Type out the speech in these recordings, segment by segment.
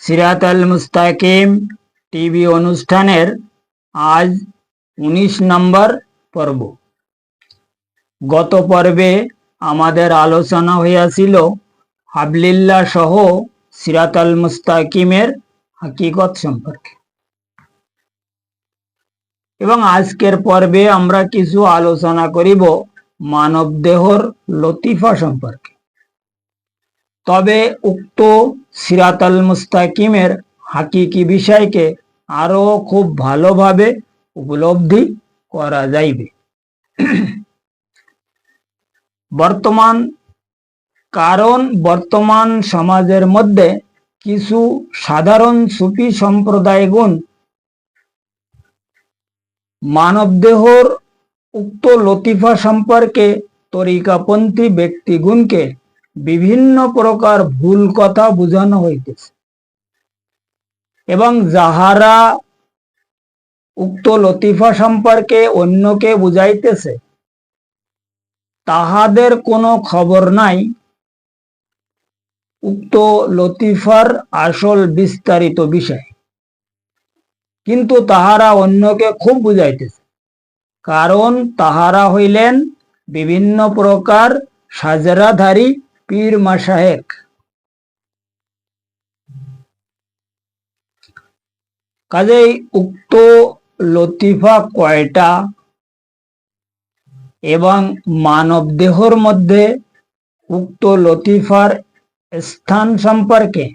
সিরাত আল মুস্তাকিম TV অনুষ্ঠানের আজ উনিশ নম্বর পর্ব। গত পর্বে আমাদের আলোচনা হইয়াছিল হাবলিল্লা সহ সিরাত আল মুস্তাকিমের হাকিকত সম্পর্কে। এবং আজকের পর্বে আমরা কিছু আলোচনা করিব মানব দেহর লতিফা সম্পর্কে। তবে উক্ত সিরাতাল মুস্তাকিমের হাকিকি বিষয়কে আরও খুব ভালোভাবে উপলব্ধি করা যাইবে। বর্তমান কারণ বর্তমান সমাজের মধ্যে কিছু সাধারণ সুফি সম্প্রদায়গুণ মানবদেহর উক্ত লতিফা সম্পর্কে তরিকাপন্থী ব্যক্তিগুণকে বিভিন্ন প্রকার ভুল কথা বোঝানো হইতেছে। এবং যাহারা উক্ত লতিফা সম্পর্কে অন্যকে বুঝাইতেছে, তাহাদের কোনো খবর নাই। উক্ত লতিফার আসল বিস্তারিত বিষয়। কিন্তু তাহারা অন্যকে খুব বুঝাইতেছে, কারণ তাহারা হইলেন বিভিন্ন প্রকার সাজরাধারী পীর মাসাহেক কাজেই উক্ত লতিফা কয়টা? এবং মানব দেহর মধ্যে উক্ত লতিফার স্থান সম্পর্কে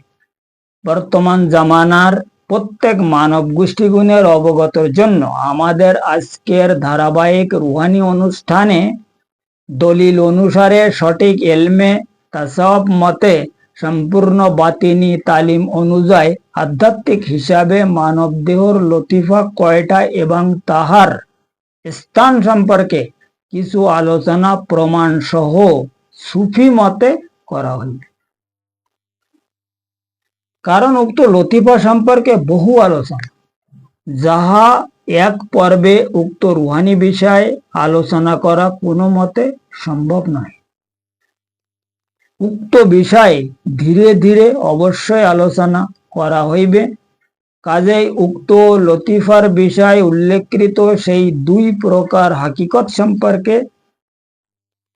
বর্তমান জামানার প্রত্যেক মানব গোষ্ঠীগুণের অবগতর জন্য আমাদের আজকের ধারাবাহিক রুহানি অনুষ্ঠানে দলিল অনুসারে সঠিক এলমে তাসব মতে সম্পূর্ণ বাতিনি তালিম অনুযায়ী আধ্যাত্মিক হিসাবে মানব দেহর লতিফা কয়টা এবং তাহার স্থান সম্পর্কে কিছু আলোচনা প্রমাণ সহ সুফি মতে করা হইবে। কারণ উক্ত লতিফা সম্পর্কে বহু আলোচনা। যাহা এক পর্বে উক্ত রুহানি বিষয়ে আলোচনা করা কোনো মতে সম্ভব নয়। উক্ত বিষয়ে ধীরে ধীরে অবশ্যই আলোচনা করা হইবে। কাজেই উক্ত লতিফার বিষয় উল্লেখকৃত সেই দুই প্রকার হাকিকত সম্পর্কে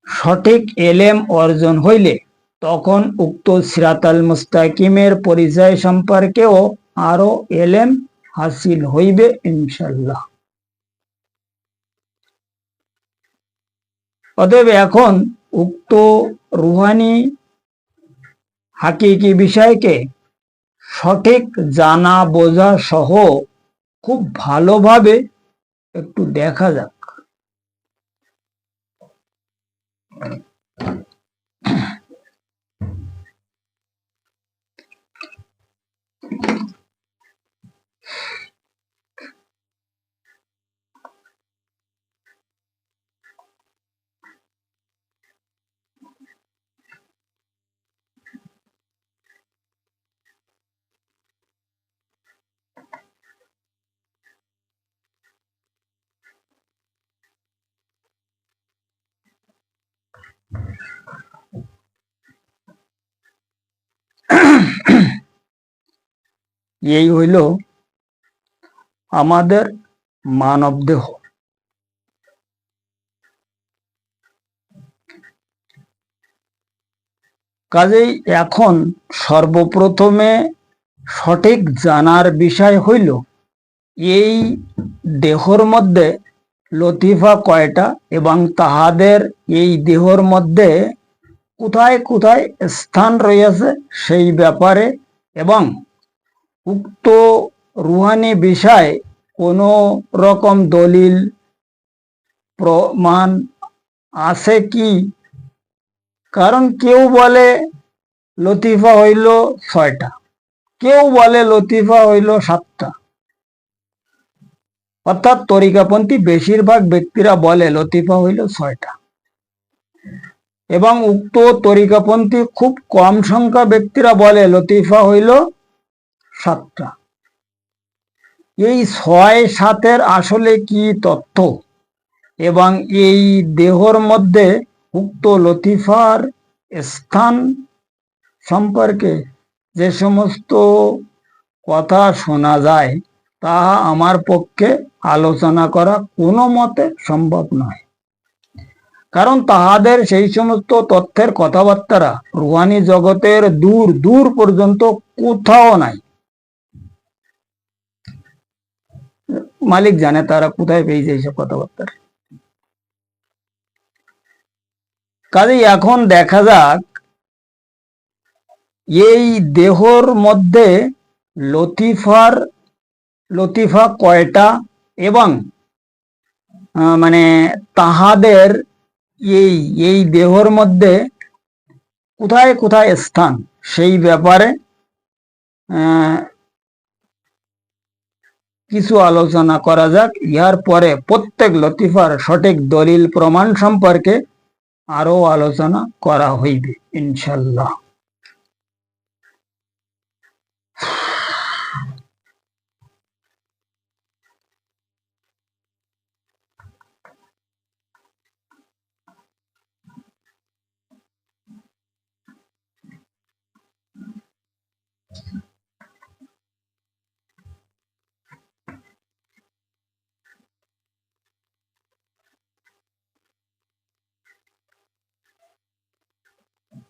সঠিক এলেম অর্জন হইলে তখন উক্ত সিরাতাল মুস্তাকিমের পরিচয় সম্পর্কেও আরও এলেম হাসিল হইবে ইনশাল্লাহ অতএব এখন উক্ত রুহানি হাকিকি বিষয়কে সঠিক জানা বোঝা সহ খুব ভালোভাবে একটু দেখা যাক। এই হইল আমাদের মানব দেহ। কাজেই এখন সর্বপ্রথমে সঠিক জানার বিষয় হইল, এই দেহর মধ্যে লতিফা কয়টা এবং তাহাদের এই দেহর মধ্যে কোথায় কোথায় স্থান রয়েছে সেই ব্যাপারে এবং উক্ত রুহানি বিষয় কোনো রকম দলিল, প্রমাণ আছে কি? কারণ কেউ বলে লতিফা হইল ছয়টা, কেউ বলে লতিফা হইল সাতটা। অর্থাৎ তরিকাপন্থী বেশিরভাগ ব্যক্তিরা বলে লতিফা হইল ছয়টা। এবং উক্ত তরিকাপন্থী খুব কম সংখ্যা ব্যক্তিরা বলে লতিফা হইল সাতটা। এই ছয় সাতের আসলে কি তথ্য এবং এই দেহর মধ্যে উক্ত লতিফার স্থান সম্পর্কে যে সমস্ত কথা শোনা যায়, তাহা আমার পক্ষে আলোচনা করা কোনো মতে সম্ভব নয়। কারণ তাহাদের সেই সমস্ত তথ্যের কথাবার্তারা রুহানি জগতের দূর দূর পর্যন্ত কোথাও নাই। মালিক জানে তারা কোথায় পেয়েছে এইসব কথাবার্তা কাজেই এখন দেখা যাক, এই দেহর মধ্যে লতিফার, লতিফা কয়টা এবং মানে তাহাদের এই এই দেহর মধ্যে কোথায় কোথায় স্থান? সেই ব্যাপারে কিছু আলোচনা করা যাক। ইহার পরে প্রত্যেক লতিফার সঠিক দলিল প্রমাণ সম্পর্কে আরও আলোচনা করা হইবে, ইনশাল্লাহ।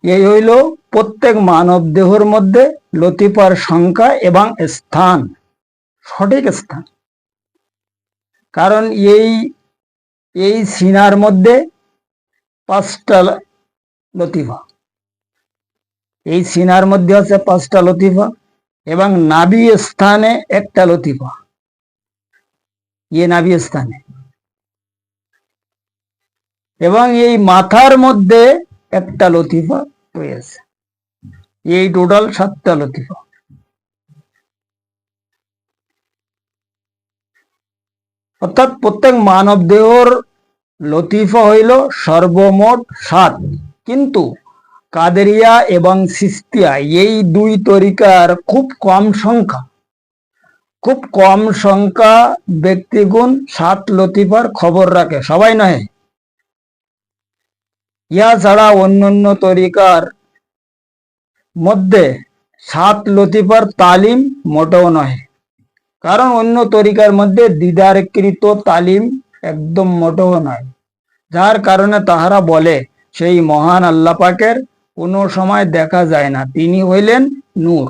এই হইল প্রত্যেক মানব দেহর মধ্যে লতিফার সংখ্যা এবং স্থান, সঠিক স্থান। কারণ এই এই সিনার মধ্যে পাঁচটা লতিফা। এই সিনার মধ্যে আছে পাঁচটা লতিফা এবং নাভি স্থানে একটা লতিফা। ইয়ে নাভি স্থানে। এবং এই মাথার মধ্যে একটা লতিফা রয়েছে এই টোটাল সাতটা লতিফা। অর্থাৎ প্রত্যেক মানব দেহর লতিফা হইল সর্বমোট সাত। কিন্তু কাদেরিয়া এবং সিস্তিয়া এই দুই তরিকার খুব কম সংখ্যা। খুব কম সংখ্যা ব্যক্তিগুণ সাত লতিফার খবর রাখে। সবাই নয় ইহা ছাড়া অন্যান্য তরিকার মধ্যে সাত লতিফার তালিম মোটেও নয় কারণ অন্য তরিকার মধ্যে দিদারকৃত তালিম একদম মোটেও নয়। যার কারণে তাহারা বলে, সেই মহান আল্লাহ পাকের কোনো সময় দেখা যায় না, তিনি হইলেন নূর।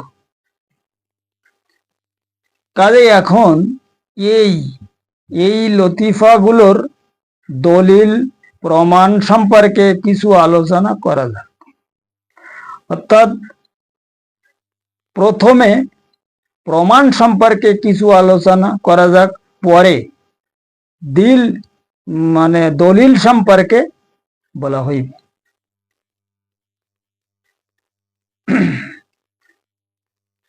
কাজে এখন এই এই লতিফাগুলোর দলিল প্রমাণ সম্পর্কে কিছু আলোচনা করা যাক। অর্থাৎ প্রথমে প্রমাণ সম্পর্কে কিছু আলোচনা করা যাক, পরে দিল মানে দলিল সম্পর্কে বলা হইবে।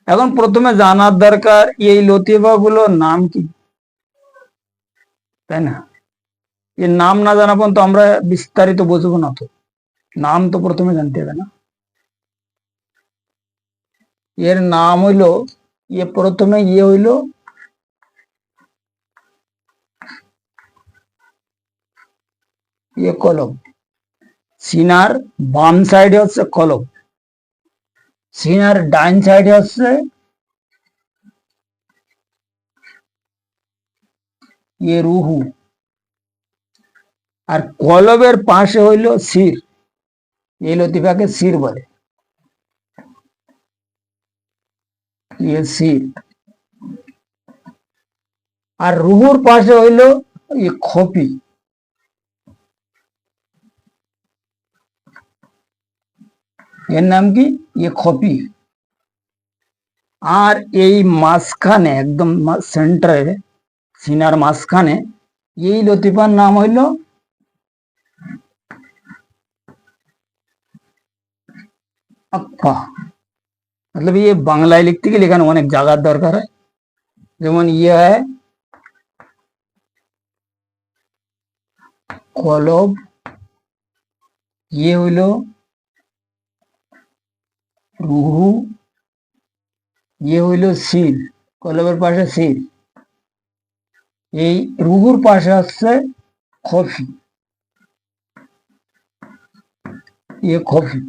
এখন প্রথমে জানার দরকার, এই লতিফা গুলোর নাম কি? তাই না? এর নাম না জানা পর্যন্ত আমরা বিস্তারিত বুঝব না তো। নাম তো প্রথমে জানতে হবে না। এর নাম হইল ইয়ে প্রথমে ইয়ে হইল ইয়ে কলম। সিনার বাম সাইডে হচ্ছে কলম। সিনার ডাইন সাইডে হচ্ছে ইয়ে রুহু। আর কলবের পাশে হইল শির। এই লতিফাকে শির বলে। সির আর রুহুর পাশে হইল খপি। এর নাম কি? ইয়ে খপি। আর এই মাঝখানে, একদম সেন্টারে সিনার মাঝখানে, এই লতিফার নাম হইল আক্কা मतलब ये বাংলায় লিখতে গেলে এখানে অনেক জায়গার দরকার হয় যেমন ইয়ে হয় কলব ইয়ে হইল রুহু ইয়ে হইল সিল কলবের পাশে সিল এই রুহুর পাশে হচ্ছে খফি ইয়ে খফি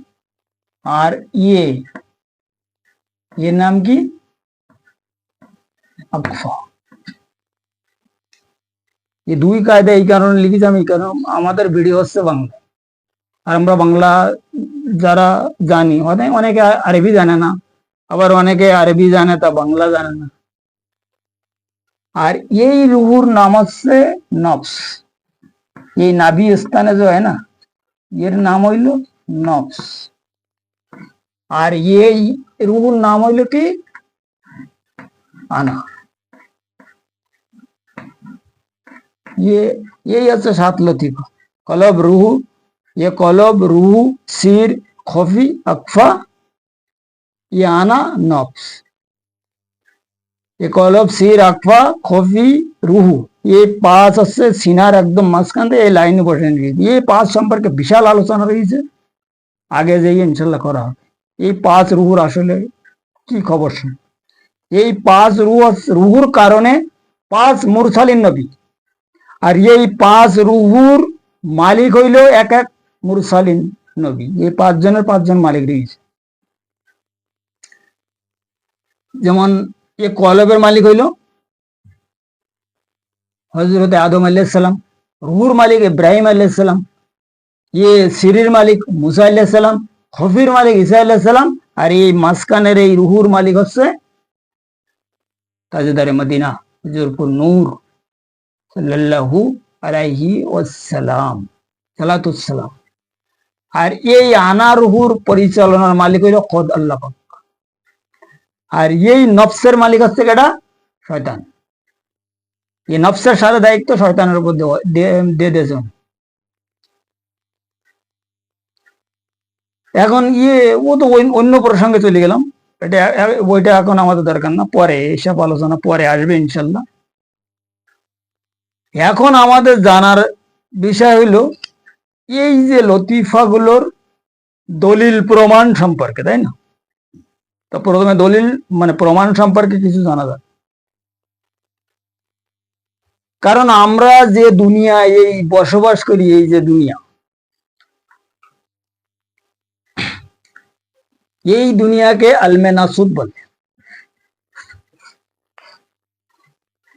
আর ইয়ে এর নাম কি? এই দুই কায়দা এই কারণে লিখেছি আমি, কারণ আমাদের ভিডিও হচ্ছে বাংলা। আর আমরা বাংলা যারা জানি অনেক আরবি জানে না, আবার অনেকে আরবি জানে তা বাংলা জানে না। আর এই রুহুর নাম হচ্ছে নফস। এই নাভি স্থানে যে হয় না, এর নাম হইল নফস। আর এই রুহুর নাম হইল কি আনা ये यही হচ্ছে সাত লতিফা কলব রুহু ये কলব রুহু সির খফি আকফা ये आना नफ्स ये কলব সির আকফা খফি রুহু এই পাঁচ হচ্ছে সিনার একদম মাঝখান থেকে এই লাইনে বসে নিয়েছি এই পাঁচ সম্পর্কে বিশাল আলোচনা রয়েছে আগে যেই ইনশাল্লাহ করা হবে এই পাঁচ রুহুর আসলে কি খবর শুন? এই পাঁচ রুহ রুহুর কারণে পাঁচ মুরসালিন নবী। আর এই পাঁচ রুহুর মালিক হইল এক এক মুরসালিন নবী। এই পাঁচজনের পাঁচজন মালিক রয়েছে। যেমন এ কলবের মালিক হইল হজরত আদম আলাইসালাম রুহুর মালিক ইব্রাহিম আলাইসালাম ইয়ে সিরির মালিক মুসা আলাইসালাম হফির মালিক ইসা আলাইসালাম আর এই মাঝখানের এই রুহুর মালিক হচ্ছে তাজেদারে মদিনা হুজুরপুর নূর সাল্লাল্লাহু আলাইহি ওয়াসালাম সালাতুসালাম আর এই আনা রুহুর পরিচালনার মালিক হইল খোদ আল্লাহ আর এই নফসের মালিক হচ্ছে কেটা শয়তান এই নফসের সাথে দায়িত্ব শয়তানের উপর দিয়ে দিয়েছে এখন ইয়ে ও তো অন্য প্রসঙ্গে চলে গেলাম। এটা ওইটা এখন আমাদের দরকার না, পরে এসব আলোচনা পরে আসবে ইনশাল্লাহ। এখন আমাদের জানার বিষয় হইল এই যে লতিফাগুলোর দলিল প্রমাণ সম্পর্কে, তাই না? তো প্রথমে দলিল মানে প্রমাণ সম্পর্কে কিছু জানা যায় কারণ আমরা যে দুনিয়া এই বসবাস করি, এই যে দুনিয়া এই দুনিয়াকে আলমে নাসুদ বলে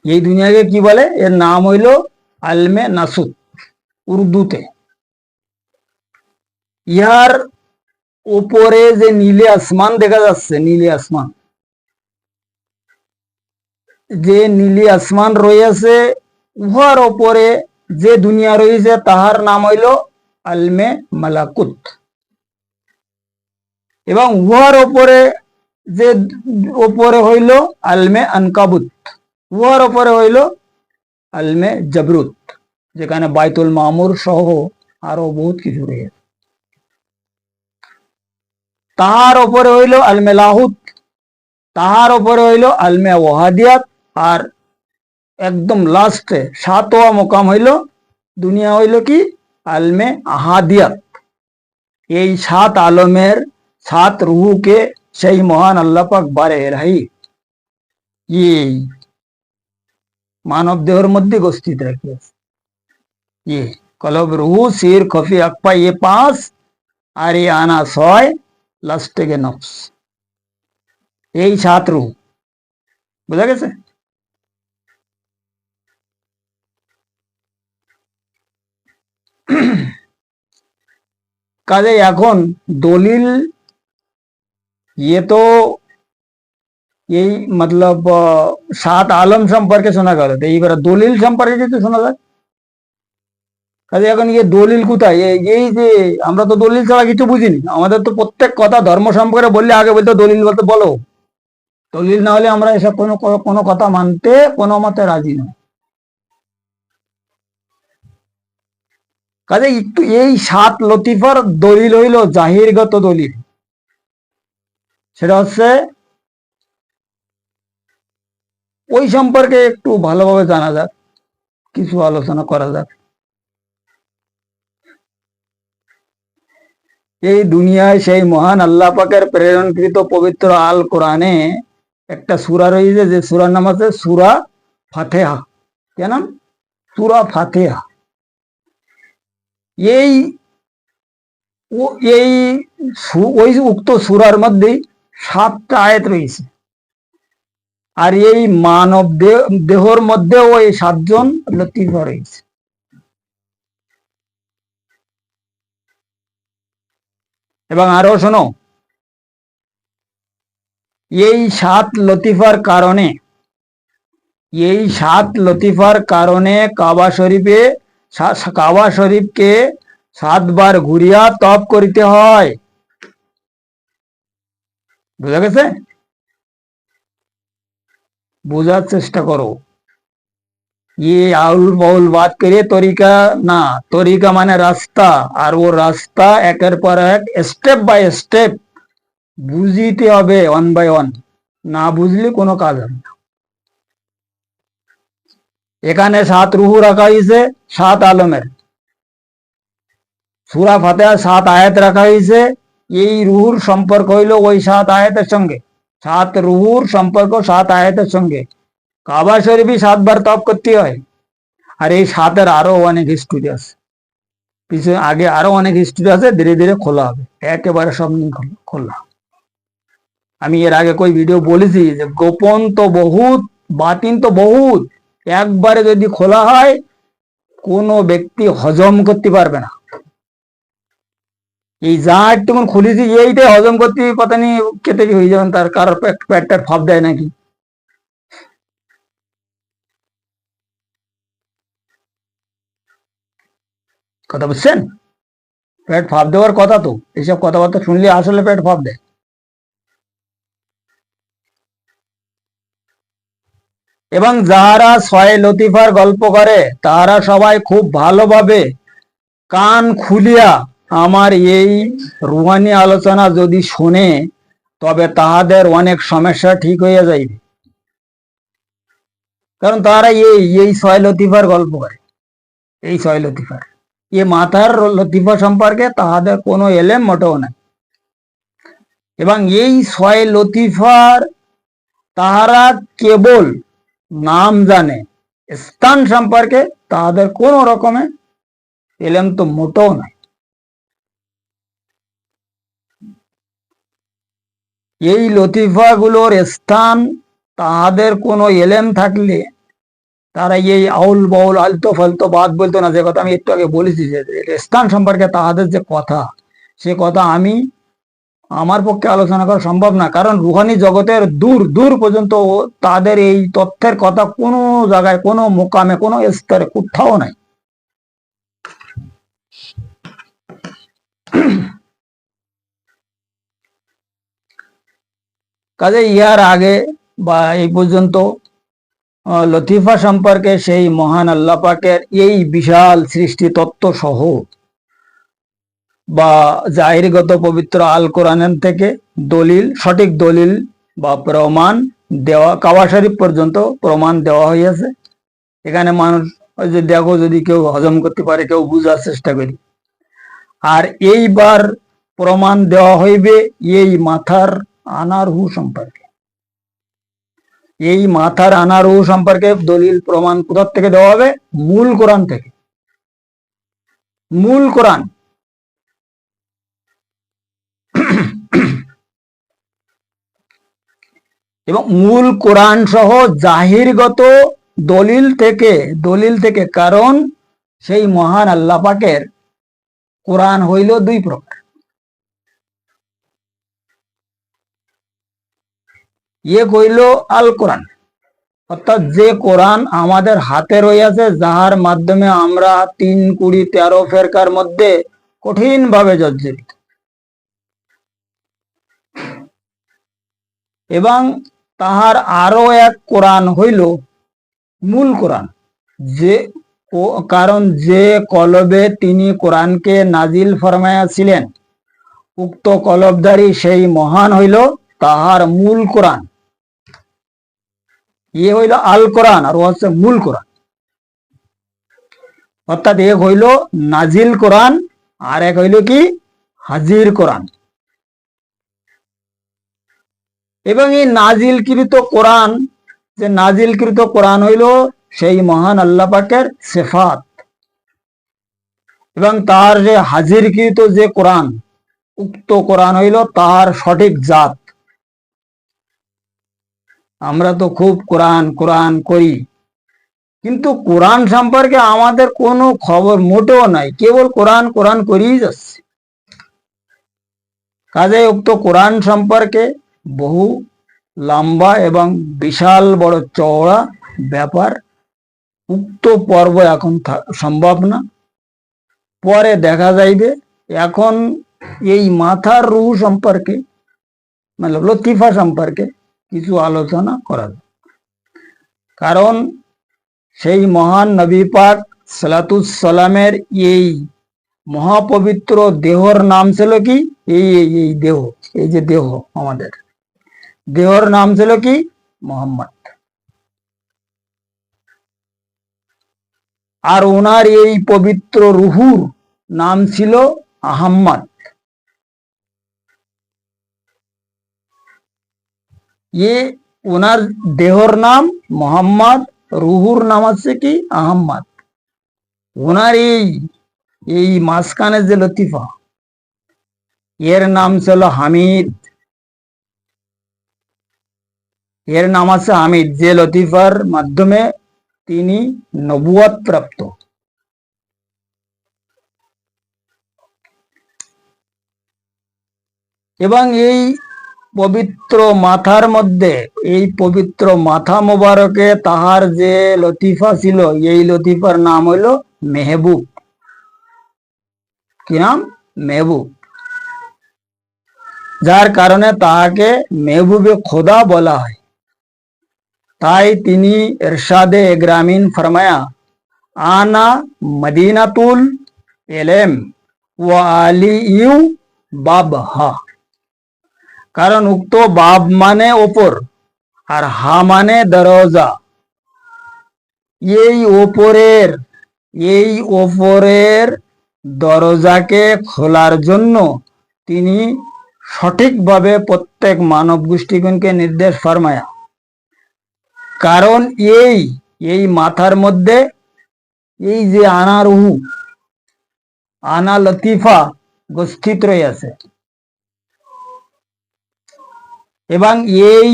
এই দুনিয়াকে কি বলে এর নাম হইল আলমে নাসুদ উর্দুতে ইহার উপরে যে নীলে আসমান দেখা যাচ্ছে নীলে আসমান যে নীলি আসমান রয়েছে উহার ওপরে যে দুনিয়া রয়েছে তাহার নাম হইল আলমে মালাকুত এবং উহার ওপরে যে ওপরে হইল আলমে আনকাবুত, উহার ওপরে হইল আলমে জবরুত, যেখানে বাইতুল মামুর সহ আরও বহুত কিছু রয়েছে। তাহার ওপরে হইল আলমে লাহুত, তাহার ওপরে হইল আলমে ওহাদিয়াত আর একদম লাস্টে সাতোয়া মোকাম হইল, দুনিয়া হইল কি? আলমে আহাদিয়াত। এই সাত আলমের সাত রুহুকে সেই মহান আল্লাহ পাক বারে রাহি এই মানব দেহের মধ্যে গস্থিত রাখিয়েছে ইয়ে কলব রুহু সির খফি আকপা এ পাঁচ আর এ আনা ছয় লাস্টে গে নফস এই সাত রুহু বোঝা গেছে কাজে এখন দলিল ইয়ে তো এই মতলব সাত আলম সম্পর্কে শোনা গেল তো এইবার দলিল সম্পর্কে যদি শোনা যায় কাজে এখন ইয়ে দলিল কোথায় এই- যে আমরা তো দলিল ছাড়া কিছু বুঝিনি আমাদের তো প্রত্যেক কথা ধর্ম সম্পর্কে বললে আগে বলতে দলিল বলতে বলো দলিল না হলে আমরা এসব কোনো কোনো কথা মানতে কোনো মতে রাজি নয় কাজে একটু এই সাত লতিফার দলিল হইল জাহিরগত দলিল সেটা হচ্ছে ওই সম্পর্কে একটু ভালোভাবে জানা যাক, কিছু আলোচনা করা যাক। এই দুনিয়ায় সেই মহান আল্লাহ পাকের প্রেরণকৃত পবিত্র আল কোরআনে একটা সূরা রয়েছে, যে সুরার নাম আছে সুরা ফাতেহা। কেন সুরা ফাতেহা। এই এই ওই উক্ত সুরার মধ্যে সাতটা আয়াত রয়েছে। আর এই মানব দেহ- দেহর মধ্যেও এই সাতজন লতিফা রয়েছে। এবং আরও শোনো, এই সাত লতিফার কারণে, এই সাত লতিফার কারণে কাবা শরীফে কাবা শরীফকে সাতবার ঘুরিয়া তপ করিতে হয়। বুঝা গেছে? বোঝার চেষ্টা করো। আউল বাউল বাদ করে তরিকা না, তরিকা মানে রাস্তা, আর ও রাস্তা একের পর এক স্টেপ বাই স্টেপ বুঝিতে হবে ওয়ান বাই ওয়ান না বুঝলে কোনো কাজ হবে এখানে সাত রুহু রাখা হয়েছে সাত আলমের। সুরা ফাতেহা সাত আয়াত রাখা হয়েছে এই রুহুর সম্পর্ক হইল ওই সাত আয়াতের সঙ্গে। সাত রুহুর সম্পর্ক, সাত আয়াতের সঙ্গে। কাবা শরীফই সাতবার তপ করতে হয়। আর এই সাতের আরও অনেক হিস্ট্রি আছে। পিছনে আগে আরও অনেক হিস্ট্রি আছে, ধীরে ধীরে খোলা হবে। একেবারে সব নিয়ে খোলা- খোলা। আমি এর আগে কই ভিডিও বলেছি যে, গোপন তো বহুত, বাতিন তো বহুত। একবারে যদি খোলা হয়, কোনো ব্যক্তি হজম করতে পারবে না। এই যা একটু খুলেছি, এইটাই হজম করতে পাতা নি কেটে হয়ে যাবেন তার? পেট পেটটার ফাপ দেয় নাকি? কথা বুঝছেন? পেট ফাপ দেওয়ার কথা তো, এইসব কথাবার্তা শুনলে আসলে পেট ফাপ দেয়। এবং যারা ছয় লতিফার গল্প করে, তারা সবাই খুব ভালোভাবে কান খুলিয়া আমার এই রুহানি আলোচনা যদি শোনে, তবে তাহাদের অনেক সমস্যা ঠিক হইয়া যাইবে। কারণ তারা এই এই ছয় লতিফার গল্প করে। এই ছয় লতিফার। এ মাথার লতিফা সম্পর্কে তাহাদের কোনো এলেম মোটেও নাই। এবং এই ছয় লতিফার তাহারা কেবল নাম জানে, স্থান সম্পর্কে তাহাদের কোন রকমের এলেম তো মোটেও নাই। এই লতিফা গুলোর স্থান তাহাদের কোনো এলেম থাকলে তারা এই আউল বাউল আলতো ফালতো বাদ বলতো না, যে কথা আমি একটু আগে বলেছি যে স্থান সম্পর্কে তাহাদের যে কথা, সে কথা আমি আমার পক্ষে আলোচনা করা সম্ভব না। কারণ রুহানি জগতের দূর দূর পর্যন্ত তাদের এই তথ্যের কথা কোনো জায়গায়, কোনো মোকামে, কোনো স্তরে, কোথাও নাই। কাজে ইহার আগে বা এই পর্যন্ত লতিফা সম্পর্কে সেই মহান আল্লাহ পাকের এই বিশাল সৃষ্টি তত্ত্ব সহ বা জাহিরগত পবিত্র আল কোরআনের থেকে দলিল, সঠিক দলিল বা প্রমাণ দেওয়া, কাবা শরীফ পর্যন্ত প্রমাণ দেওয়া হইয়াছে। এখানে মানুষ যে দেখো যদি কেউ হজম করতে পারে, কেউ বুঝার চেষ্টা করি। আর এইবার প্রমাণ দেওয়া হইবে এই মাথার আনারহু সম্পর্কে। এই মাথার আনারহু সম্পর্কে দলিল প্রমাণ কোথার থেকে দেওয়া হবে? মূল কোরআন থেকে। মূল কোরআন। এবং মূল কোরআন সহ জাহিরগত দলিল থেকে দলিল থেকে কারণ সেই মহান আল্লাহ পাকের কোরআন হইল দুই প্রকার। ইয়ে কইল আল কোরআন। অর্থাৎ যে কোরআন আমাদের হাতে রইয়াছে, যাহার মাধ্যমে আমরা তিন কুড়ি তেরো ফেরকার মধ্যে কঠিন ভাবে জর্জরিত। এবং তাহার আরও এক কোরআন হইল মূল কোরআন। যে কারণ যে কলবে তিনি কোরআনকে নাজিল ফরমাইয়াছিলেন উক্ত কলবধারী সেই মহান হইল তাহার মূল কোরআন। ইয়ে হইল আল কোরআন আর ও হচ্ছে মূল কোরআন। অর্থাৎ এক হইল নাজিল কোরআন, আর এক হইল কি? হাজির কোরআন। এবং এই নাজিলকৃত কোরআন, যে নাজিলকৃত কোরআন হইল সেই মহান আল্লাহ পাকের সেফাত। এবং তার যে হাজিরকৃত যে কোরআন, উক্ত কোরআন হইল তার সঠিক জাত। আমরা তো খুব কোরআন কোরআন করি। কিন্তু কোরআন সম্পর্কে আমাদের কোনো খবর মোটেও নাই, কেবল কোরআন কোরআন করেই যাচ্ছে। কাজে উক্ত কোরআন সম্পর্কে বহু লম্বা এবং বিশাল বড় চওড়া ব্যাপার উক্ত পর্ব এখন সম্ভব না। পরে দেখা যাইবে, এখন এই মাথার রুহ সম্পর্কে মানে লতিফা সম্পর্কে কিছু আলোচনা করা কারণ সেই মহান নবী পাক সালামের এই মহাপবিত্র দেহর নাম ছিল কি? এই এই দেহ, এই যে দেহ আমাদের। দেহর নাম ছিল কি? মোহাম্মদ। আর ওনার এই পবিত্র রুহুর নাম ছিল আহম্মদ। ये ওনার দেহর নাম মোহাম্মদ রুহুর নাম আছে কি? আহম্মদ। ওনার এই এই মাঝখানে যে লতিফা, এর নাম ছিল হামিদ। এর নাম আছে হামিদ, যে লতিফার মাধ্যমে তিনি নবুয়াত প্রাপ্ত। এবং এই পবিত্র মাথার মধ্যে, এই পবিত্র মাথা মোবারকে তাহার যে লতিফা ছিল, এই লতিফার নাম হইল মেহবুব। কি নাম? মেহবুব। যার কারণে তাহাকে মেহবুবে খোদা বলা হয়। তাই তিনি এরশাদে গ্রামীণ ফরমায়া, আনা মদিনাতুল এলেম ওয়া আলি ইউ বাবহা। কারণ উক্ত বাব মানে ওপর, আর হা মানে দরজা। এই ওপরের এই ওপরের দরজাকে খোলার জন্য তিনি সঠিকভাবে প্রত্যেক মানব গোষ্ঠীগণকে নির্দেশ ফরমায়া। কারণ এই এই মাথার মধ্যে এই যে আনা রুহু আনা লতিফা গস্থিত রয়েছে এবং এই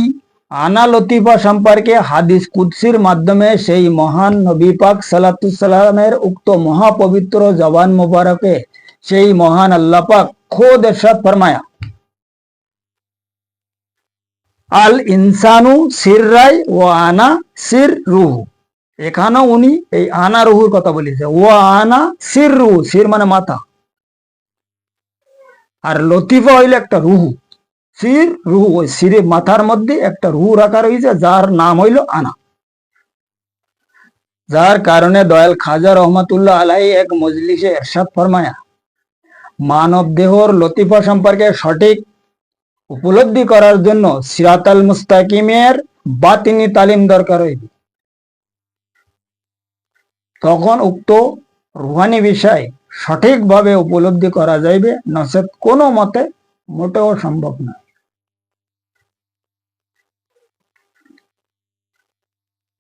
আনা লতিফা সম্পর্কে হাদিস কুৎসির মাধ্যমে সেই মহান নবী পাক সালাতুসাল্লামের উক্ত মহাপবিত্র জবান মুবারকে সেই মহান আল্লাহ পাক খোদ এরশাদ ফরমায়া। আল ইনসানু সির রায় ও আনা সির রুহু। এখানেও উনি এই আনা রুহুর কথা বলেছে। ও আনা সির রুহু, সির মানে মাথা। আর লতিফা হইলে একটা রুহু। সির রুহু ওই সিরের মাথার মধ্যে একটা রুহু রাখা রয়েছে, যার নাম হইল আনা। যার কারণে দয়াল খাজা রহমতুল্লাহ আলাই এক মজলিসে এরশাদ ফরমায়া, মানব দেহর লতিফা সম্পর্কে সঠিক উপলব্ধি করার জন্য সিরাতাল মুস্তাকিমের বাতিনি তালিম দরকার হইবে। তখন উক্ত রুহানি বিষয় সঠিকভাবে উপলব্ধি করা যাইবে নচেত কোনো মতে মোটেও সম্ভব না।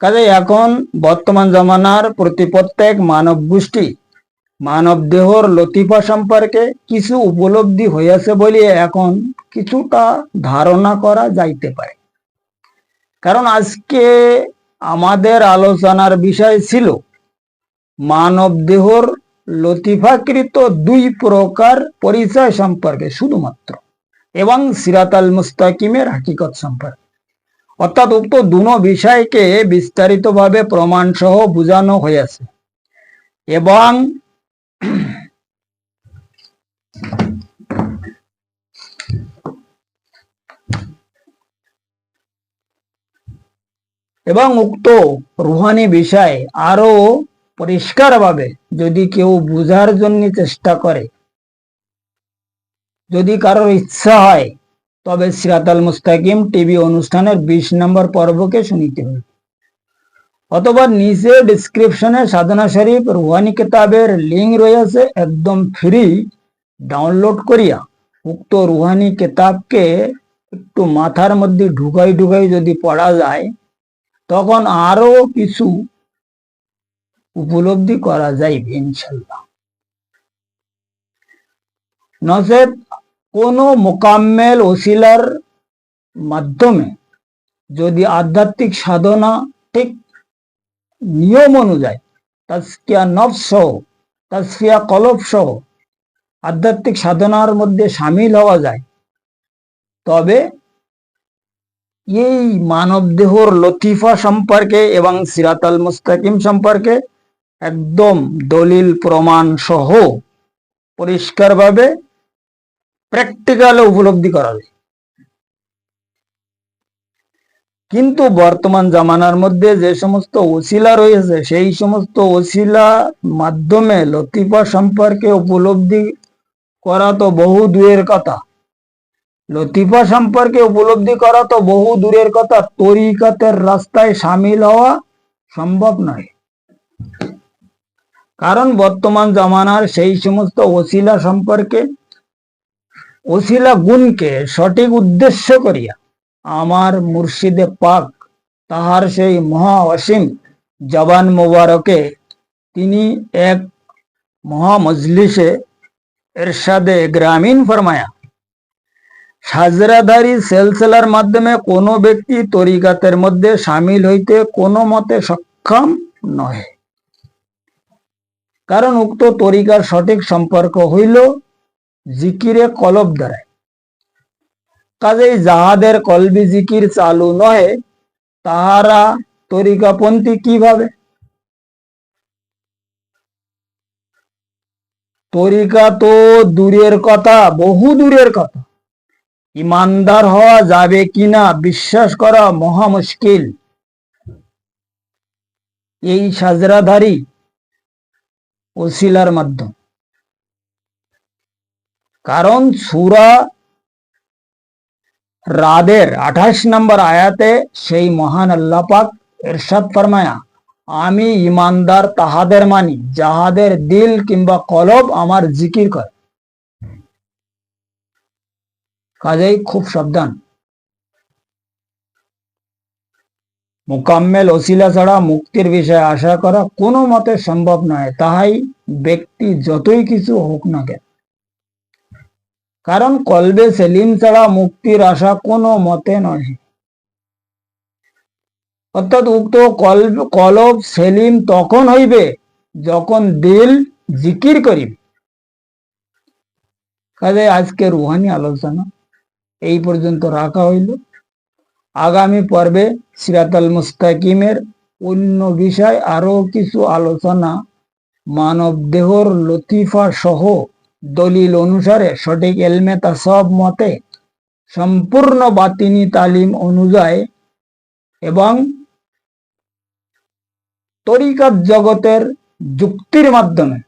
কাজে এখন বর্তমান জমানার প্রতি প্রত্যেক মানব গোষ্ঠী, মানব দেহর লতিফা সম্পর্কে কিছু উপলব্ধি হইয়াছে বলে এখন কিছুটা ধারণা করা যাইতে পারে। কারণ আজকে আমাদের আলোচনার বিষয় ছিল মানব দেহর লতিফাকৃত দুই প্রকার পরিচয় সম্পর্কে শুধুমাত্র। এবং সিরাতাল মুস্তাকিমের হাকিকত সম্পর্কে। অর্থাৎ উক্ত দুনো বিষয়কে বিস্তারিতভাবে প্রমাণ সহ বোঝানো হয়েছে। এবং এবং উক্ত রুহানি বিষয় আরও পরিষ্কারভাবে যদি কেউ বুঝার জন্য চেষ্টা করে, যদি কারোর ইচ্ছা হয়, তবে সিরাতাল মুস্তাকিম টিভি অনুষ্ঠানের বিশ নম্বর পর্বকে শুনিতে হবে অথবা নিচে ডিসক্রিপশনে সাধনা শরীফ, রুহানি কিতাবের লিঙ্ক রয়েছে, একদম ফ্রি ডাউনলোড করিয়া উক্ত রুহানি কিতাবকে একটু মাথার মধ্যে ঢুকাই ঢুকাই যদি পড়া যায়, তখন আরও কিছু উপলব্ধি করা যাইবে ইনশাল্লাহ নচেত কোনো মোকাম্মেল ওসিলার মাধ্যমে যদি আধ্যাত্মিক সাধনা ঠিক নিয়ম অনুযায়ী তাজকিয়া নফস সহ, তাজকিয়া আধ্যাত্মিক সাধনার মধ্যে সামিল হওয়া যায়, তবে এই মানব দেহর লতিফা সম্পর্কে এবং সিরাতাল মুস্তাকিম সম্পর্কে একদম দলিল প্রমাণ সহ পরিষ্কারভাবে প্র্যাকটিক্যালে উপলব্ধি করা যায় কিন্তু বর্তমান জামানার মধ্যে যে সমস্ত ওসিলা রয়েছে, সেই সমস্ত ওসিলা মাধ্যমে লতিফা সম্পর্কে উপলব্ধি করা তো বহু দূরের কথা। লতিফা সম্পর্কে উপলব্ধি করা তো বহু দূরের কথা। তরিকাতের রাস্তায় সামিল হওয়া সম্ভব নয়। কারণ বর্তমান জামানার সেই সমস্ত ওসিলা সম্পর্কে, ওসিলা গুণকে সঠিক উদ্দেশ্য করিয়া আমার মুর্শিদে পাক তাহার সেই মহা অসীম জবান মোবারকে তিনি এক মহা মজলিসে এরশাদে গ্রামীণ ফরমায়া। সাজরাধারী সেলসেলার মাধ্যমে কোনো ব্যক্তি তরিকাতের মধ্যে সামিল হইতে কোনো মতে সক্ষম নহে। কারণ উক্ত তরিকার সঠিক সম্পর্ক হইল জিকিরে কলব দ্বারায় কাজেই যাহাদের কলবি জিকির চালু নহে, তাহারা তরিকাপন্থী কীভাবে? তরিকা তো দূরের কথা, বহু দূরের কথা। ইমানদার হওয়া যাবে কিনা বিশ্বাস করা মহা মুশকিল। এই সাজরাধারী ওসিলার মাধ্যম। কারণ সুরা রাদের আঠাশ নম্বর আয়াতে সেই মহান আল্লাহ পাক এরশাদ ফরমায়া, আমি ইমানদার তাহাদের মানি, যাহাদের দিল কিংবা কলব আমার জিকির করে। কাজেই খুব সাবধান। মোকাম্মেল ওসিলা ছাড়া মুক্তির বিষয়ে আশা করা কোনো মতে সম্ভব নয়। তাহাই ব্যক্তি যতই কিছু হোক না কেন। কারণ কলবে সেলিম ছাড়া মুক্তির আশা কোনো মতে নয়। অর্থাৎ উক্ত কলব কলব সেলিম তখন হইবে যখন দিল জিকির করিবে। কাজে আজকে রুহানি আলোচনা এই পর্যন্ত রাখা হইল। আগামী পর্বে সিরাতাল মুস্তাকিমের অন্য বিষয় আরও কিছু আলোচনা মানব দেহর লতিফা সহ দলিল অনুসারে সঠিক এলমে তা সব মতে সম্পূর্ণ বাতিনি তালিম অনুযায়ী এবং তরিকাত জগতের যুক্তির মাধ্যমে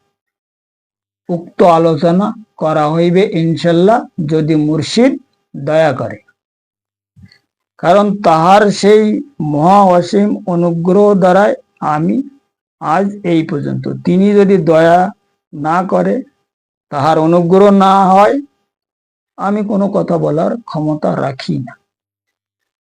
উক্ত আলোচনা করা হইবে ইনশাল্লাহ, যদি মুর্শিদ দয়া করে। কারণ তাহার সেই মহা অসীম অনুগ্রহ দ্বারাই আমি আজ এই পর্যন্ত। তিনি যদি দয়া না করে তাহার অনুগ্রহ না হয়, আমি কোনো কথা বলার ক্ষমতা রাখি না।